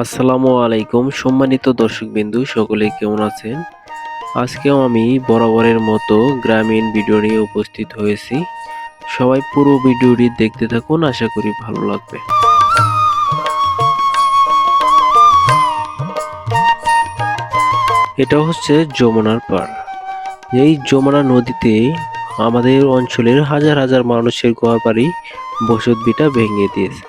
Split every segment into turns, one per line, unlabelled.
আসসালামু আলাইকুম, সম্মানিত দর্শক বিন্দু সকলে কেমন আছেন? আজকেও আমি বরাবরের মতো গ্রামীণ ভিডিও নিয়ে উপস্থিত হয়েছি। সবাই পুরো ভিডিওটি দেখতে থাকুন, আশা করি ভালো লাগবে। এটা হচ্ছে যমুনার পাড়। এই যমুনা নদীতে আমাদের অঞ্চলের হাজার হাজার মানুষের বাড়ি বসত বিটা ভেঙে দিয়েছে।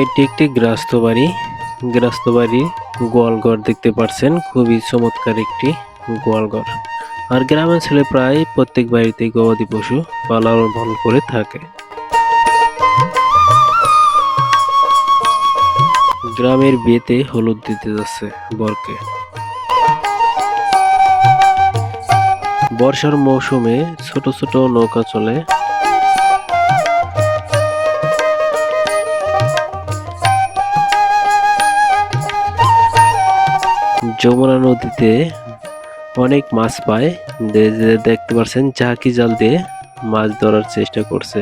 এটি একটি গ্রাস্ত বাড়ি। গ্রাস্ত বাড়ি গোয়ালঘর দেখতে পাচ্ছেন খুবই চমৎকার একটি গোয়ালঘর। আর গ্রামাঞ্চলে প্রায় প্রত্যেক বাড়িতে গবাদি পশু পালন পালন করে থাকে। গ্রামের বিয়েতে হলুদ দিতে যাচ্ছে বরকে। বর্ষার মৌসুমে ছোট ছোট নৌকা চলে। যমুনা নদীতে অনেক মাছ পায়। দেখতে পাচ্ছেন ঝাঁকি জাল দিয়ে মাছ ধরার চেষ্টা করছে।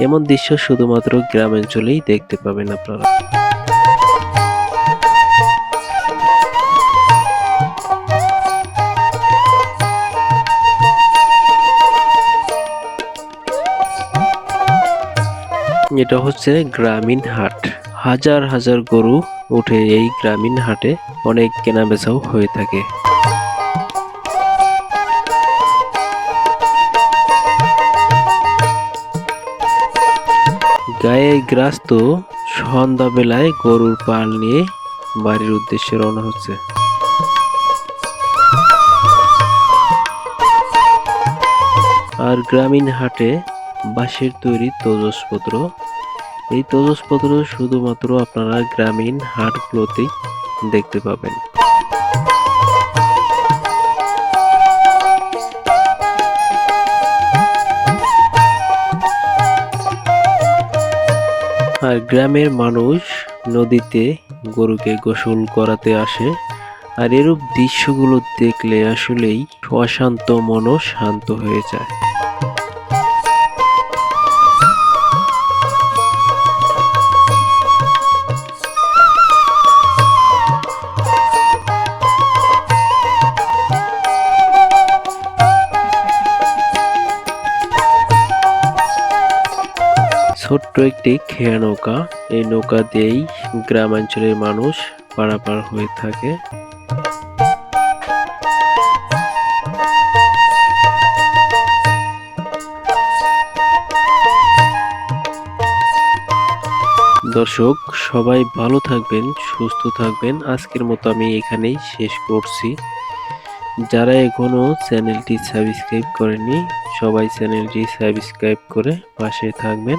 এমন দৃশ্য শুধুমাত্র গ্রামাঞ্চলেই দেখতে পাবেন আপনারা। এটা হচ্ছে গ্রামীণ হাট। হাজার হাজার গরু উঠে এই গ্রামীণ হাটে অনেক কেনা বেচাও হয়ে থাকে। গায়ে গ্রাস্ত সন্ধ্যাবেলায় গরুর পাল নিয়ে বাড়ির উদ্দেশ্যে রওনা হচ্ছে। আর গ্রামীণ হাটে বাঁশের তৈরি তৈজসপত্র। এই তৈজসপত্র শুধুমাত্র আপনারা গ্রামীণ হাটগুলোতেই দেখতে পাবেন। আর গ্রামের মানুষ নদীতে গরুকে গোসল করাতে আসে। আর এরূপ দৃশ্যগুলো দেখলে আসলেই অশান্ত মনও শান্ত হয়ে যায়। ছোট্ট একটি খেয়া নৌকা। এই নৌকা দিয়েই গ্রামাঞ্চলের মানুষ পারাপার হয়ে থাকে। দর্শক, সবাই ভালো থাকবেন, সুস্থ থাকবেন। আজকের মতো আমি এখানেই শেষ করছি। যারা এখনও চ্যানেলটি সাবস্ক্রাইব করেনি সবাই চ্যানেলটি সাবস্ক্রাইব করে পাশে থাকবেন।